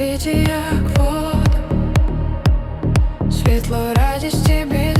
світі, як вода, світло, радість і біль